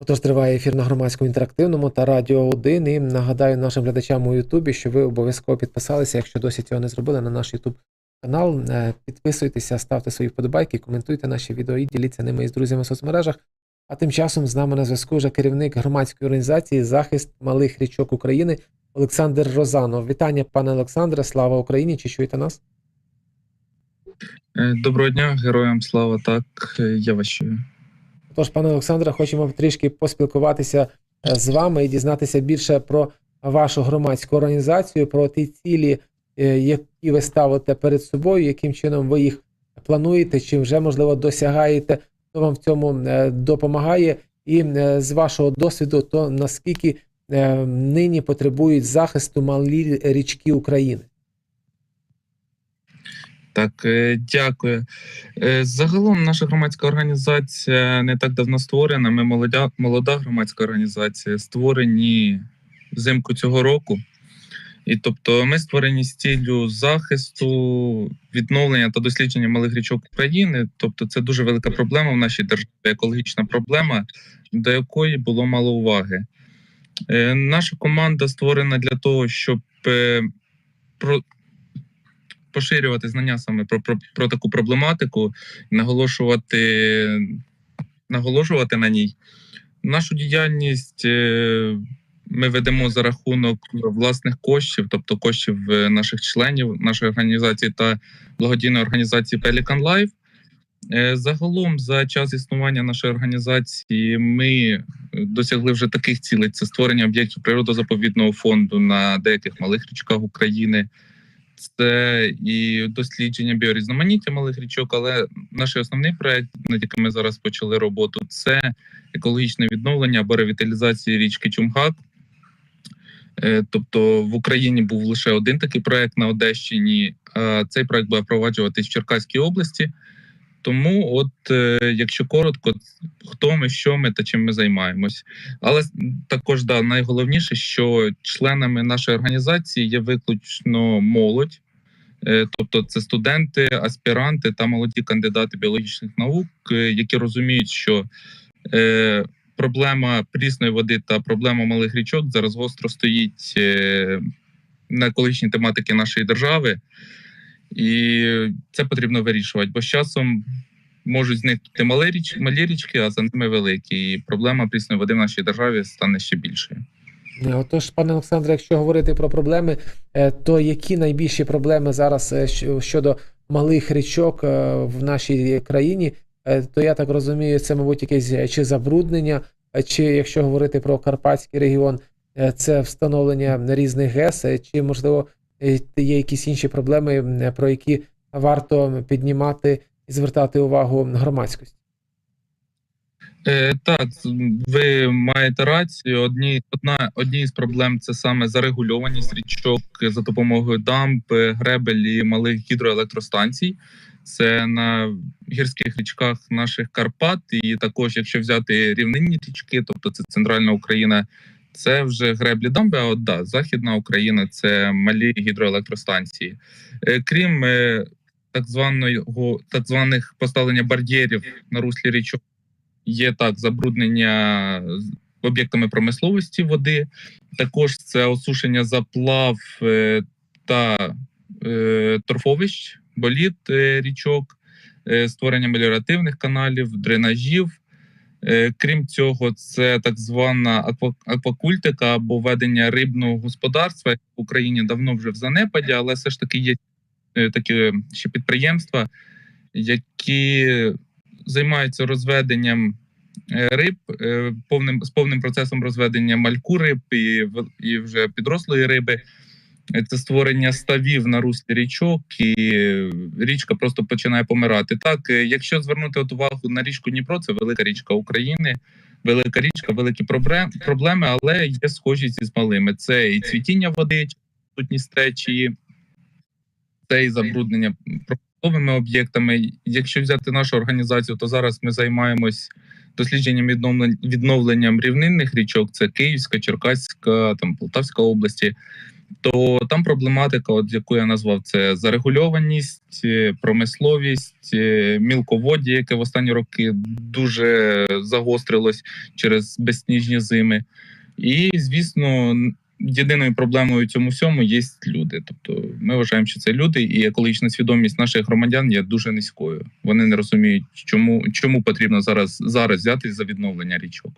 Отож, триває ефір на громадському інтерактивному та Радіо 1. І нагадаю нашим глядачам у Ютубі, що ви обов'язково підписалися, якщо досі цього не зробили, на наш Ютуб канал. Е, Підписуйтеся, ставте свої вподобайки, коментуйте наші відео і діліться ними із друзями в соцмережах. А тим часом з нами на зв'язку вже керівник громадської організації Захист малих річок України Олександр Розанов. Вітання, пане Олександре, слава Україні! Чи чуєте нас? Е, Доброго дня, героям слава. Так, е, я вас чую. Тож, пане Олександре, хочемо трішки поспілкуватися е, з вами і дізнатися більше про вашу громадську організацію, про ті цілі, які ви ставите перед собою, яким чином ви їх плануєте, чи вже можливо досягаєте, хто вам в цьому допомагає, і з вашого досвіду, то наскільки нині потребують захисту малі річки України. Так, е, дякую. Е, Загалом наша громадська організація не так давно створена. Ми молода, молода громадська організація, створені взимку цього року. І тобто ми створені з ціллю захисту, відновлення та дослідження малих річок України. Тобто, це дуже велика проблема в нашій державі, екологічна проблема, до якої було мало уваги. Е, Наша команда створена для того, щоб поширювати знання саме про, про, про таку проблематику, наголошувати, наголошувати на ній. Нашу діяльність е, ми ведемо за рахунок власних коштів, тобто коштів е, наших членів, нашої організації та благодійної організації Pelican Life. Е, Загалом, за час існування нашої організації, ми досягли вже таких цілей: це створення об'єктів природозаповідного фонду на деяких малих річках України, це і дослідження біорізноманіття малих річок. Але наш основний проект, над яким ми зараз почали роботу, це екологічне відновлення або ревіталізація річки Чумгак. Е, Тобто в Україні був лише один такий проект на Одещині. Цей проект буде впроваджуватись в Черкаській області. Тому, от, е, якщо коротко, хто ми, що ми та чим ми займаємось. Але також да, найголовніше, що членами нашої організації є виключно молодь, Е, тобто це студенти, аспіранти та молоді кандидати біологічних наук, е, які розуміють, що е, проблема прісної води та проблема малих річок зараз гостро стоїть е, на екологічній тематики нашої держави, і це потрібно вирішувати, бо з часом можуть зникнути малі, річ, малі річки, а за ними великі. І проблема прісної води в нашій державі стане ще більшою. Е, Отож, пане Олександре, якщо говорити про проблеми, е, то які найбільші проблеми зараз е, щодо малих річок в нашій країні? То я так розумію, це, мабуть, якесь чи забруднення, чи якщо говорити про Карпатський регіон, це встановлення різних ГЕС, чи можливо є якісь інші проблеми, про які варто піднімати і звертати увагу громадськості? Е, так, ви маєте рацію. Одні, одна, одні з проблем це саме зарегульованість річок за допомогою дамб, гребель і малих гідроелектростанцій. Це на гірських річках наших Карпат, і також, якщо взяти рівнинні річки, тобто це центральна Україна, це вже греблі дамби. А от да, західна Україна це малі гідроелектростанції. Е, Крім е, так званого так званих поставлення бар'єрів на руслі річок є так забруднення об'єктами промисловості води. Також це осушення заплав е, та торфовищ, боліт річок, створення меліоративних каналів, дренажів. Е, Крім цього, це так звана аква- аквакультика або ведення рибного господарства в Україні давно вже в занепаді, але все ж таки є е, такі ще підприємства, які займаються розведенням е, риб, е, повним з повним процесом розведення мальку риб і, і вже підрослої риби. Це створення ставів на руслі річок, і річка просто починає помирати. Так, е, якщо звернути от увагу на річку Дніпро, це велика річка України, велика річка, великі проблеми, але є схожість із малими. Це і цвітіння води, сутність течії, це і забруднення промисловими об'єктами. Якщо взяти нашу організацію, то зараз ми займаємось дослідженням відновлен- відновленням рівнинних річок. Це Київська, Черкаська, там Полтавська області. То там проблематика, от яку я назвав, це зарегульованість, е, промисловість, е, мілководдя, яке в останні роки дуже загострилось через безсніжні зими. І, звісно, єдиною проблемою цьому всьому є люди. Тобто, ми вважаємо, що це люди, і екологічна свідомість наших громадян є дуже низькою. Вони не розуміють, чому, чому потрібно зараз, зараз взяти за відновлення річок.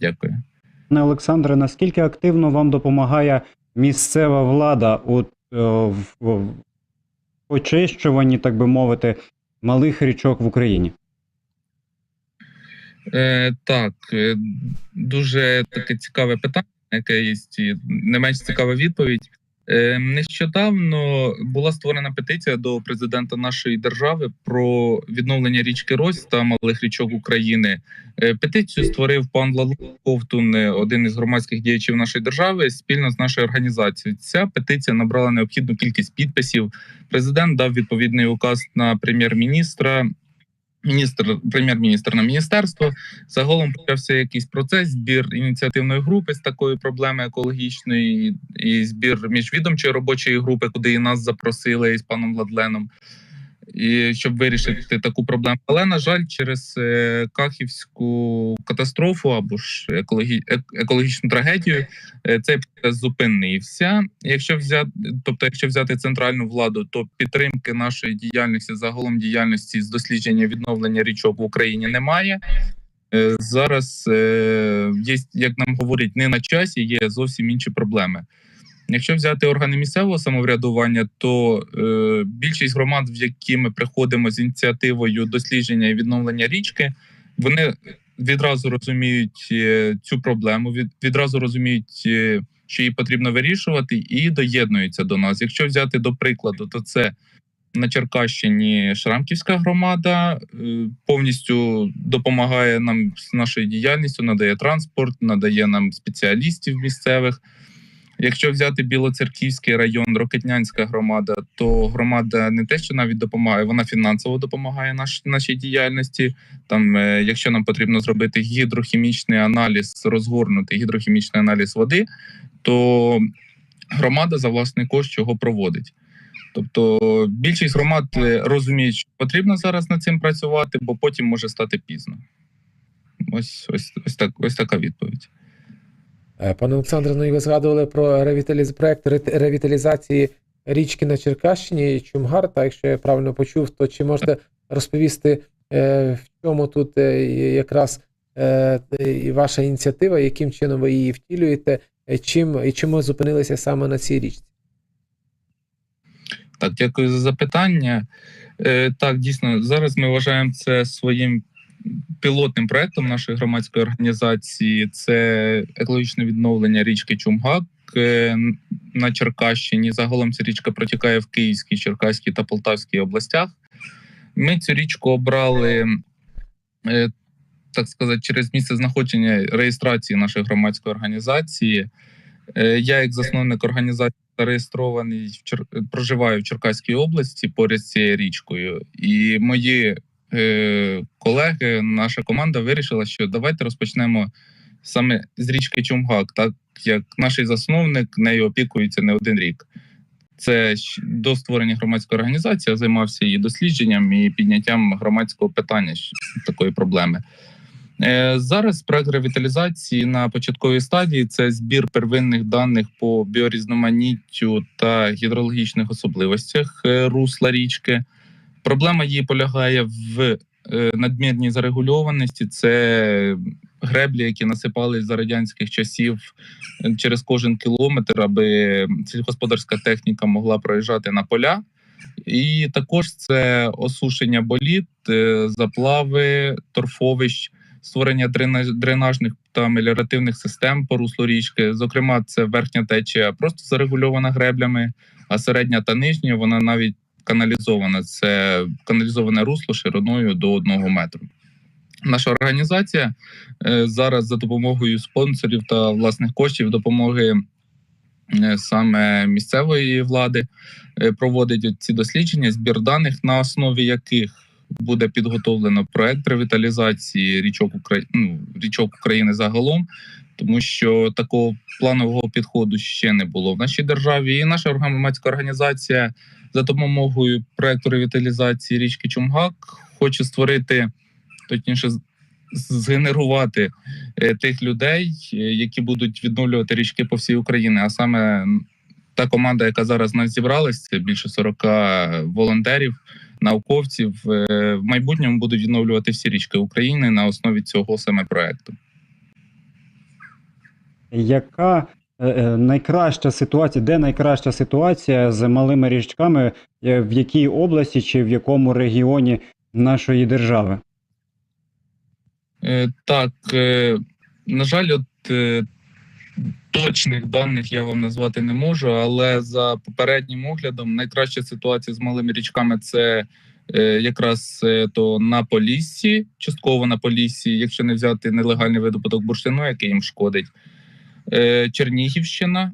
Дякую. Пане Олександре, наскільки активно вам допомагає місцева влада от е, в, в очищуванні, так би мовити, малих річок в Україні? Е, так, е, дуже таке цікаве питання, яке є не менш цікава відповідь. Е, нещодавно була створена петиція до президента нашої держави про відновлення річки Рось та малих річок України. Е, петицію створив пан Лало Ковтун, е, один із громадських діячів нашої держави, спільно з нашою організацією. Ця петиція набрала необхідну кількість підписів. Президент дав відповідний указ на прем'єр-міністра. Міністр, прем'єр-міністр на міністерство. Загалом почався якийсь процес, збір ініціативної групи з такої проблеми екологічної, і збір міжвідомчої робочої групи, куди і нас запросили із паном Владленом, і щоб вирішити таку проблему. Але на жаль, через е, Кахівську катастрофу або ж екологі, екологічну трагедію, е, цей процес зупинився. Якщо взяти, тобто, якщо взяти центральну владу, то підтримки нашої діяльності, загалом діяльності з дослідження відновлення річок в Україні немає. Е, Зараз є, як нам говорять, не на часі, є зовсім інші проблеми. Якщо взяти органи місцевого самоврядування, то е, більшість громад, в які ми приходимо з ініціативою дослідження і відновлення річки, вони відразу розуміють е, цю проблему, від, відразу розуміють, е, що її потрібно вирішувати, і доєднуються до нас. Якщо взяти до прикладу, то це на Черкащині Шрамківська громада е, повністю допомагає нам з нашою діяльністю, надає транспорт, надає нам спеціалістів місцевих. Якщо взяти Білоцерківський район, Рокетнянська громада, то громада не те, що навіть допомагає, вона фінансово допомагає наш, нашій діяльності. Там, е, якщо нам потрібно зробити гідрохімічний аналіз, розгорнути гідрохімічний аналіз води, то громада за власний кошт його проводить. Тобто більшість громад е, розуміють, що потрібно зараз над цим працювати, бо потім може стати пізно. Ось ось ось так, ось така відповідь. Е, Пане Олександре, ну і ви згадували про ревіталіз... проект ревіталізації річки на Черкащині Чумгар. Та якщо я правильно почув, то чи можете розповісти, е, в чому тут е, якраз ваша ініціатива, яким чином ви її втілюєте, чим і чому зупинилися саме на цій річці? Так, дякую за запитання. Так, дійсно, зараз ми вважаємо це своїм пілотним проектом нашої громадської організації. Це екологічне відновлення річки Чумгак е, на Черкащині. Загалом ця річка протікає в Київській, Черкаській та Полтавській областях. Ми цю річку обрали. е, Так сказати, через місце знаходження реєстрації нашої громадської організації. Е, Я, як засновник організації, зареєстрований в проживаю в Черкаській області поряд з цією річкою, і мої колеги, наша команда вирішила, що давайте розпочнемо саме з річки Чумгак, так як наш засновник нею опікується не один рік. Це до створення громадської організації я займався її дослідженням і підняттям громадського питання такої проблеми. Е, Зараз проект ревіталізації на початковій стадії це збір первинних даних по біорізноманіттю та гідрологічних особливостях е, русла річки. Проблема її полягає в е, надмірній зарегульованості. Це греблі, які насипались за радянських часів е, через кожен кілометр, аби сільськогосподарська техніка могла проїжджати на поля. І також це осушення боліт, е, заплави, торфовищ створення дренажних та меліоративних систем по руслу річки. Зокрема, це верхня течія просто зарегульована греблями, а середня та нижня вона навіть каналізована. Це каналізоване русло шириною до одного метру. Наша організація е, зараз за допомогою спонсорів та власних коштів допомоги е, саме місцевої влади е, проводить ці дослідження, збір даних, на основі яких буде підготовлено проект ревіталізації річок України, ну, річок України загалом. тому що такого планового підходу ще не було в нашій державі. І наша громадська організація за допомогою проекту ревіталізації річки Чумгак хоче створити, точніше, згенерувати е, тих людей, е, які будуть відновлювати річки по всій Україні. А саме та команда, яка зараз нас зібралась, це більше 40 волонтерів, науковців. е, В майбутньому будуть відновлювати всі річки України на основі цього саме проекту. Яка найкраща ситуація, де найкраща ситуація з малими річками, е, в якій області чи в якому регіоні нашої держави? Е, Так, е, на жаль, от е, точних даних я вам назвати не можу, але за попереднім оглядом найкраща ситуація з малими річками це е, якраз е, то на Поліссі, частково на Поліссі, якщо не взяти нелегальний видобуток бурштину, який їм шкодить. Е, Чернігівщина.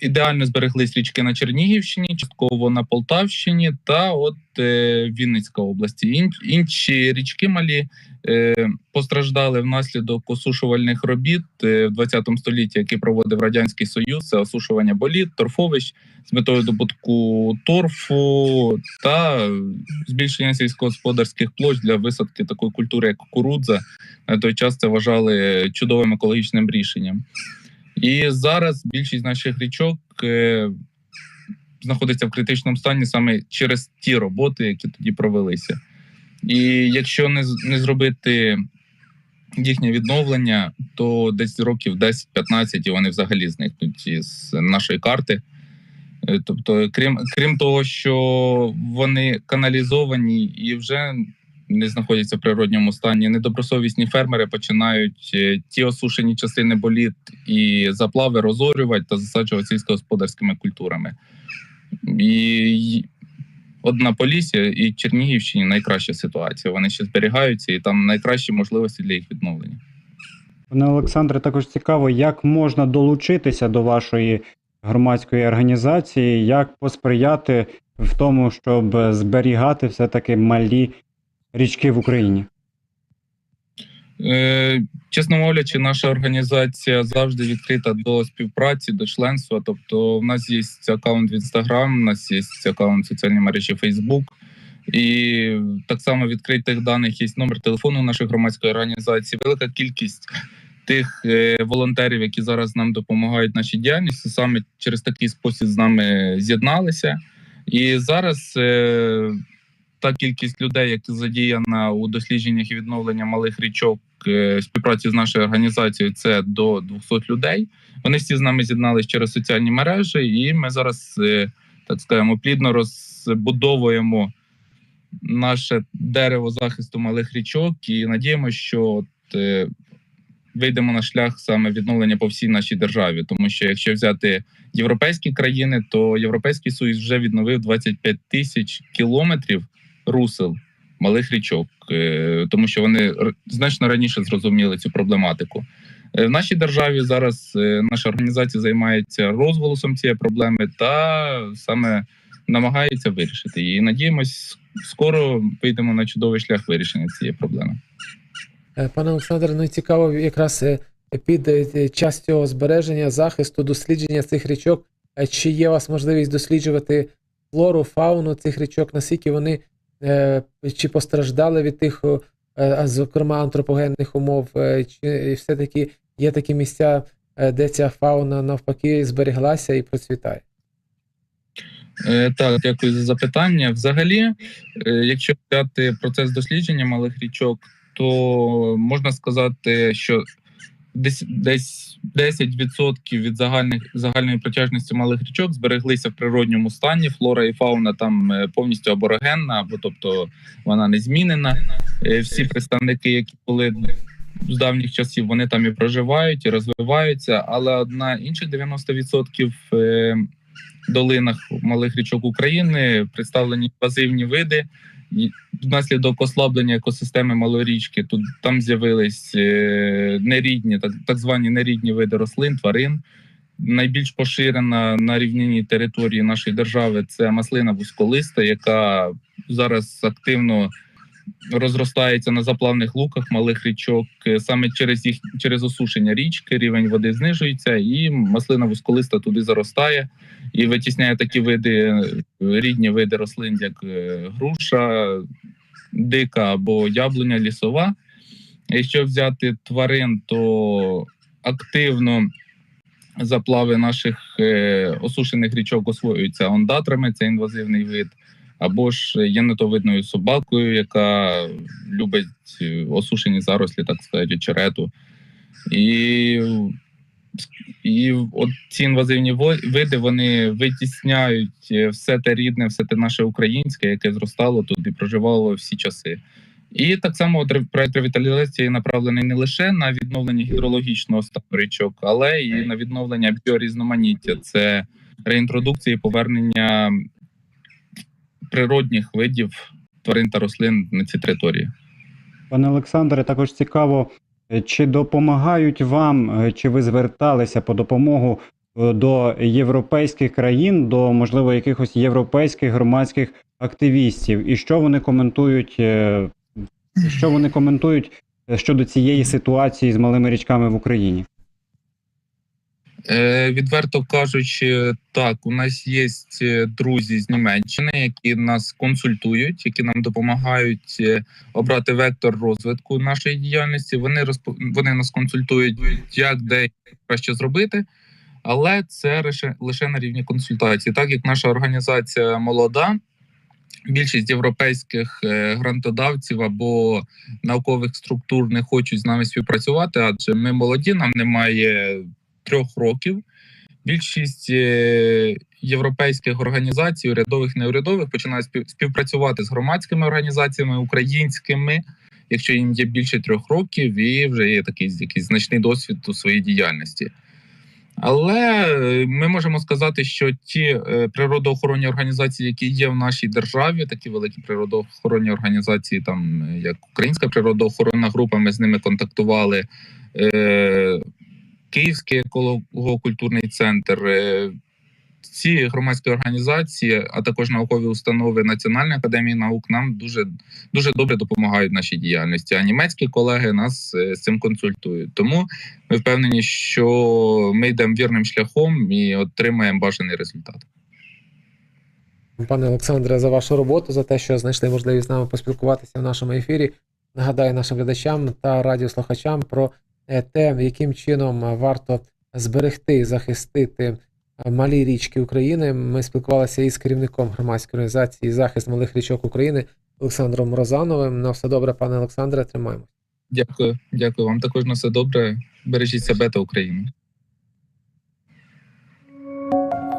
Ідеально збереглись річки на Чернігівщині, частково на Полтавщині та от е, Вінницька області. Ін- інші річки малі е, постраждали внаслідок осушувальних робіт е, в 20 столітті, які проводив радянський союз. Це осушування боліт, торфовищ з метою добутку торфу та збільшення сільськогосподарських площ для висадки такої культури, як кукурудза. На той час це вважали чудовим екологічним рішенням. І зараз більшість наших річок е, знаходиться в критичному стані саме через ті роботи, які тоді провелися. І якщо не, не зробити їхнє відновлення, то десь років 10-15 і вони взагалі зникнуть із нашої карти. Е, Тобто, крім, крім того, що вони каналізовані і вже не знаходяться в природньому стані, недобросовісні фермери починають е, ті осушені частини боліт і заплави розорювати та засаджувати сільськогосподарськими культурами. І От на Полісі і Чернігівщині найкраща ситуація. Вони ще зберігаються, і там найкращі можливості для їх відновлення. Пане Олександре, також цікаво, як можна долучитися до вашої громадської організації, як посприяти в тому, щоб зберігати все-таки малі річки в Україні. Е, чесно мовлячи, наша організація завжди відкрита до співпраці, до членства. Тобто, в нас є аккаунт в Instagram, у нас є аккаунт в соціальній мережі Facebook. І так само відкритих даних є номер телефону нашої громадської організації. Велика кількість тих е, волонтерів, які зараз нам допомагають нашій діяльності, саме через такий спосіб з нами з'єдналися. І зараз е, та кількість людей, які задіяна у дослідженнях і відновленні малих річок е, співпраці з нашою організацією, це до 200 людей. Вони всі з нами з'єдналися через соціальні мережі, і ми зараз, е, так скажемо, плідно розбудовуємо наше дерево захисту малих річок і надіємося, що от, е, вийдемо на шлях саме відновлення по всій нашій державі. Тому що якщо взяти європейські країни, то Європейський Союз вже відновив 25 тисяч кілометрів русел малих річок, е, тому що вони значно раніше зрозуміли цю проблематику. Е, В нашій державі зараз е, наша організація займається розголосом цієї проблеми та саме намагається вирішити її. Надіємось, скоро вийдемо на чудовий шлях вирішення цієї проблеми. Пане Олександре, ну і цікаво, якраз під час цього збереження, захисту, дослідження цих річок, чи є у вас можливість досліджувати флору, фауну цих річок, наскільки вони чи постраждали від тих, е, зокрема, антропогенних умов, е, чи все-таки є такі місця, е, де ця фауна навпаки збереглася і процвітає? Е, Так, дякую за запитання. Взагалі, е, якщо взяти процес дослідження малих річок, то можна сказати, що десь десь 10% від загальних загальної протяжності малих річок збереглися в природньому стані. Флора і фауна там е, повністю аборигенна, або тобто вона не змінена. Е, Всі представники, які були з давніх часів, вони там і проживають, і розвиваються. Але на інших 90% е, долинах малих річок України представлені інвазивні види. Внаслідок ослаблення екосистеми малорічки, тут там з'явились е, нерідні, так, так звані нерідні види рослин, тварин. Найбільш поширена на рівнині території нашої держави це маслина вузьколиста, яка зараз активно розростається на заплавних луках малих річок. Е, Саме через їх через осушення річки рівень води знижується, і маслина вузьколиста туди заростає і витісняє такі види, е, рідні види рослин, як е, груша, дика або яблуня лісова. Якщо взяти тварин, то активно заплави наших осушених річок освоюються ондатрами, це інвазивний вид, або ж єнотовидною собакою, яка любить е, осушені зарослі, так сказати, очерету. І, і от ці інвазивні види вони витісняють е, все те рідне, все те наше українське, яке зростало тут і проживало всі часи. І так само проект ревіталізації направлений не лише на відновлення гідрологічного стану річок, але і на відновлення біорізноманіття. Це реінтродукція і повернення природних видів тварин та рослин на ці території. Пане Олександре, також цікаво, е, чи допомагають вам, е, чи ви зверталися по допомогу е, до європейських країн, до можливо якихось європейських громадських активістів, і що вони коментують, що вони коментують щодо цієї ситуації з малими річками в Україні? Е, відверто кажучи, так, у нас є е, друзі з Німеччини, які нас консультують, які нам допомагають е, обрати вектор розвитку нашої діяльності. Вони розп... вони нас консультують, як де краще зробити. Але це лише, на рівні консультації. Так як наша організація молода, більшість європейських грантодавців або наукових структур не хочуть з нами співпрацювати, адже ми молоді, нам немає трьох років. Більшість е, європейських організацій, урядових неурядових, починають співпрацювати з громадськими організаціями українськими, якщо їм є більше трьох років, і вже є такий якийсь значний досвід у своїй діяльності. Але е, ми можемо сказати, що ті е, природоохоронні організації, які є в нашій державі, такі великі природоохоронні організації, там як Українська природоохоронна група, ми з ними контактували. Київський еколого-культурний центр. е, Ці громадські організації, а також наукові установи Національної академії наук нам дуже дуже добре допомагають в нашій діяльності. А німецькі колеги нас е, з цим консультують. Тому ми впевнені, що ми йдемо вірним шляхом і отримаємо бажаний результат. Пане Олександре, за вашу роботу, за те, що знайшли можливість з нами поспілкуватися в нашому ефірі. Нагадаю нашим глядачам та радіослухачам про те, яким чином е, варто зберегти і захистити е, малі річки України. Ми спілкувалися із керівником громадської організації Захист малих річок України Олександром Розановим. На все добре, пане Олександре, тримаємо. Дякую, дякую вам також на все добре. Бережіть себе та Україну.